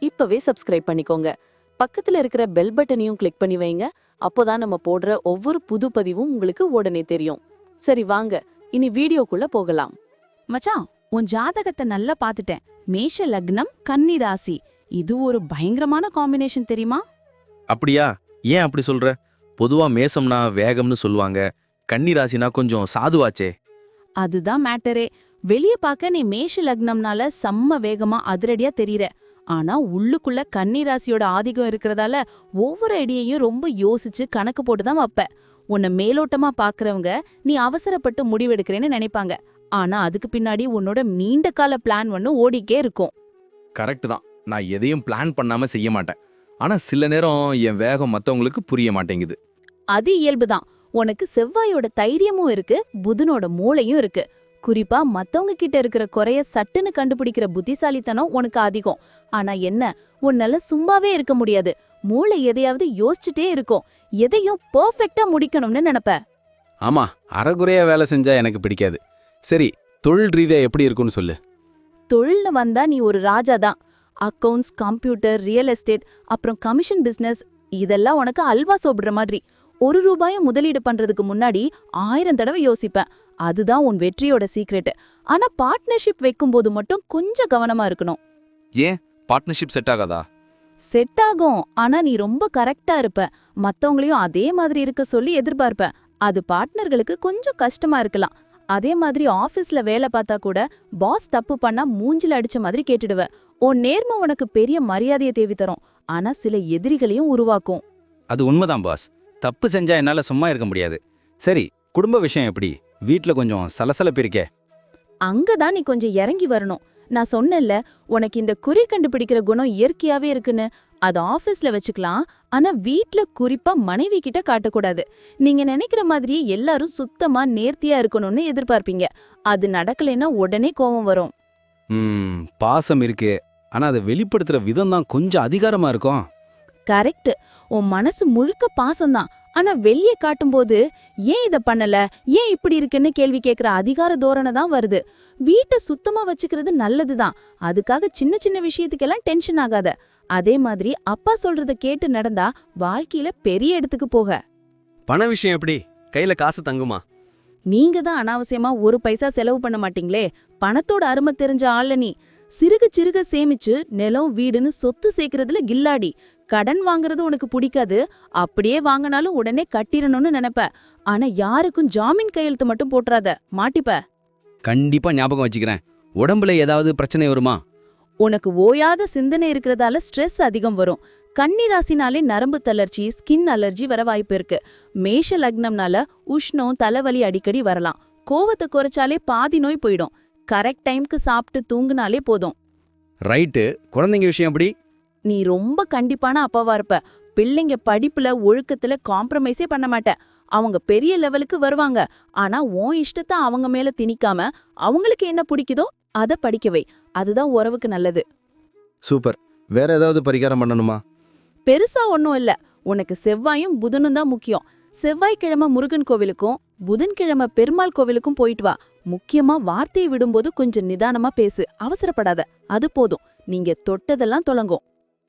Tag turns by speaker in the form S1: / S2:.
S1: இப்பவே சப்ஸ்கிரைப் பண்ணிக்கோங்க. பக்கத்துல இருக்கிற பெல் பட்டனையும் கிளிக் பண்ணி வைங்க. அப்போதான் நம்ம போடுற ஒவ்வொரு புது பதிவும் உங்களுக்கு உடனே தெரியும். சரி வாங்க. இனி வீடியோக்குள்ள போகலாம்.
S2: மச்சான் உன் ஜாதகத்தை நல்லா பாத்துட்டேன் மேஷ லக்னம் கன்னி ராசி. இது ஒரு பயங்கரமான காம்பினேஷன் தெரியுமா?
S3: அப்படியா? ஏன் அப்படி சொல்ற? பொதுவா மேசம்னா வேகம்னு சொல்லுவாங்க. கன்னி ராசினா கொஞ்சம் சாதுவாச்சே.
S2: அதுதான் மேட்டரே வெளிய பார்க்க நீ மேஷ லக்னம்னால செம்ம வேகமா அதிரடியா தெரியற. ஆனா உள்ளுக்குள்ள கன்னி ராசியோட ஆதிக்கம் இருக்கிறதால ஒவ்வொரு அடியையும் ரொம்ப யோசிச்சு கணக்கு போட்டு தான் வைப்ப. உன்னை மேலோட்டமா பாக்குறவங்க நீ அவசரப்பட்டு முடிவெடுக்கிறேன்னு நினைப்பாங்க. ஆனா அதுக்கு பின்னாடி உன்னோட நீண்ட கால பிளான் ஒன்னு ஓடிக்கே இருக்கும்.
S3: கரெக்ட் தான். நான் எதையும் பிளான் பண்ணாம செய்ய மாட்டேன். ஆனா சில நேரம் என் வேகம் மத்தவங்களுக்கு புரிய மாட்டேங்குது.
S2: அது இயல்புதான் உனக்கு செவ்வாயோட தைரியமும் இருக்கு புதனோட மூளையும் இருக்கு. குறிப்பா மத்தவங்க கிட்ட இருக்கிற குறைய சட்டுன்னு கண்டுபிடிக்கிற புத்திசாலித்தனம் உனக்கு அதிகம். ஆனா என்ன? உன்னால சும்மாவே இருக்க முடியாது. மூளை எதையாவது யோசிச்சுட்டே இருக்கும். எதையும் பெர்ஃபெக்ட்டா முடிக்கணும்னு நினைப்ப.
S3: ஆமா அறகுறையா வேலை செஞ்சா எனக்கு பிடிக்காது. சரி தொழில் ரீதியா எப்படி இருக்கும்னு சொல்லு.
S2: தொழில்னு வந்தா நீ ஒரு ராஜா தான். அக்கவுண்ட்ஸ் கம்ப்யூட்டர் ரியல் எஸ்டேட் அப்புறம் கமிஷன் பிசினஸ் இதெல்லாம் உனக்கு அல்வா சோப்பிடுற மாதிரி. ஒரு ரூபாயும் முதலீடு பண்றதுக்கு முன்னாடி ஆயிரம் தடவை யோசிப்பேன். அதுதான் உன் வெற்றியோட சீக்ரெட் ஆனா பார்ட்னர்ஷிப் வைக்கும்போது மட்டும் கொஞ்சம் கவனமா இருக்கணும்.
S3: ஏன்? பார்ட்னர்ஷிப் செட் ஆகாதா?
S2: செட் ஆகும். ஆனா நீ ரொம்ப கரெக்டா இருப்ப. மத்தவங்களையும் அதே மாதிரி இருக்க சொல்லி எதிர்பார்ப்ப. அது பார்ட்னர்களுக்கு கொஞ்சம் கஷ்டமா இருக்கலாம். அதே மாதிரி ஆபீஸ்ல வேலை பார்த்தா கூட பாஸ் தப்பு பண்ணா மூஞ்சில அடிச்ச மாதிரி கேட்டுடுவ. உன் நேர்மை உனக்கு பெரிய மரியாதையை தேவி தரும் ஆனா சில எதிரிகளையும் உருவாக்கும்.
S4: அது உண்மைதான் பாஸ் தப்பு செஞ்சா என்னால சும்மா இருக்க முடியாது. சரி குடும்ப விஷயம் எப்படி? வீட்ல கொஞ்சம் சலசலப்பு இருக்கே
S2: அங்கதான் நீ கொஞ்சம் இறங்கி வரணும். நான் சொன்னேன்ல உனக்கு இந்த குறி கண்டுபிடிக்கிற குணம் இயற்கையாவே இருக்குன்னு. அது ஆபீஸ்ல வச்சுக்கலாம். ஆனா வீட்ல குறிப்பா மனைவி கிட்ட காட்டக்கூடாது. நீங்க நினைக்கிற மாதிரி எல்லாரும் சுத்தமா நேர்த்தியா இருக்கணும்னு எதிர்பார்ப்பீங்க. அது நடக்கலைன்னா உடனே கோவம் வரும்.
S4: பாசம் இருக்கு. ஆனா அதை வெளிப்படுத்துற விதம் தான் கொஞ்சம் அதிகாரமா இருக்கும்.
S2: கரெக்ட். உன் மனசு முழுக்க பாசம்தான். ஆனா வெளியே காட்டும்போது ஏன் இத பண்ணல? ஏன் இப்படி இருக்குன்னு கேள்வி கேக்குற அதிகார தோரணை தான் வருது. வீட்டை சுத்தமா வச்சுக்கிறது நல்லதுதான். அதுக்காக சின்ன சின்ன விஷயத்துக்கெல்லாம் டென்ஷன் ஆகாத. அதே மாதிரி அப்பா சொல்றத கேட்டு நடந்தா வாழ்க்கையில பெரிய இடத்துக்கு போக.
S5: பண விஷயம் எப்படி? கையில காசு தங்குமா?
S2: நீங்க தான் அனாவசியமா ஒரு பைசா செலவு பண்ண மாட்டீங்களே. பணத்தோட அருமை தெரிஞ்ச ஆள நீ. சிறுக சிறுக சேமிச்சு நிலம் வீடுன்னு சொத்து சேர்க்கறதுல கில்லாடி. கடன் வாங்குறது உனக்கு பிடிக்காது. அப்படியே வாங்கினாலும் உடனே கட்டிரணும்னு நினைப்ப. ஆனா யாருக்கும் ஜாமீன் கையெழுத்து மட்டும் போட்டுறாத. மாட்டிப்ப.
S4: கண்டிப்பா ஞாபகம் வச்சுக்கிறேன். உடம்புல ஏதாவது பிரச்சனை வருமா?
S2: உனக்கு ஓயாத சிந்தனை இருக்கிறதால ஸ்ட்ரெஸ் அதிகம் வரும். கன்னி ராசினாலே நரம்பு தளர்ச்சி ஸ்கின் அலர்ஜி வர வாய்ப்பு இருக்கு. மேஷ லக்னம்னால உஷ்ணம் தலைவலி அடிக்கடி வரலாம். கோவத்தை குறைச்சாலே பாதி நோய் போயிடும். கரெக்ட் டைம்க்கு சாப்பிட்டு தூங்குனாலே போதும்.
S4: ரைட்டு. குழந்தைங்க விஷயம் எப்படி?
S2: நீ ரொம்ப கண்டிப்பான அப்பாவா இருப்ப. பிள்ளைங்க படிப்புல ஒழுக்கத்துல காம்ப்ரமைஸே பண்ண மாட்ட. அவங்க பெரிய லெவலுக்கு வருவாங்க. ஆனா உன் இஷ்டத்தை அவங்க மேல திணிக்காம அவங்களுக்கு என்ன பிடிக்குதோ அத படிக்கவை அதுதான் உறவுக்கு நல்லது.
S3: சூப்பர். வேற ஏதாவது பரிகாரம் பண்ணணுமா?
S2: பெருசா ஒன்றும் இல்ல. உனக்கு செவ்வாயும் புதனும் தான் முக்கியம். செவ்வாய்க்கிழமை முருகன் கோவிலுக்கும் புதன்கிழமை பெருமாள் கோவிலுக்கும் போயிட்டு வா. முக்கியமா வார்த்தையை விடும்போது கொஞ்சம் நிதானமா பேசு. அவசரப்படாத. அது போதும். நீங்க தொட்டதெல்லாம் தொலங்கும்.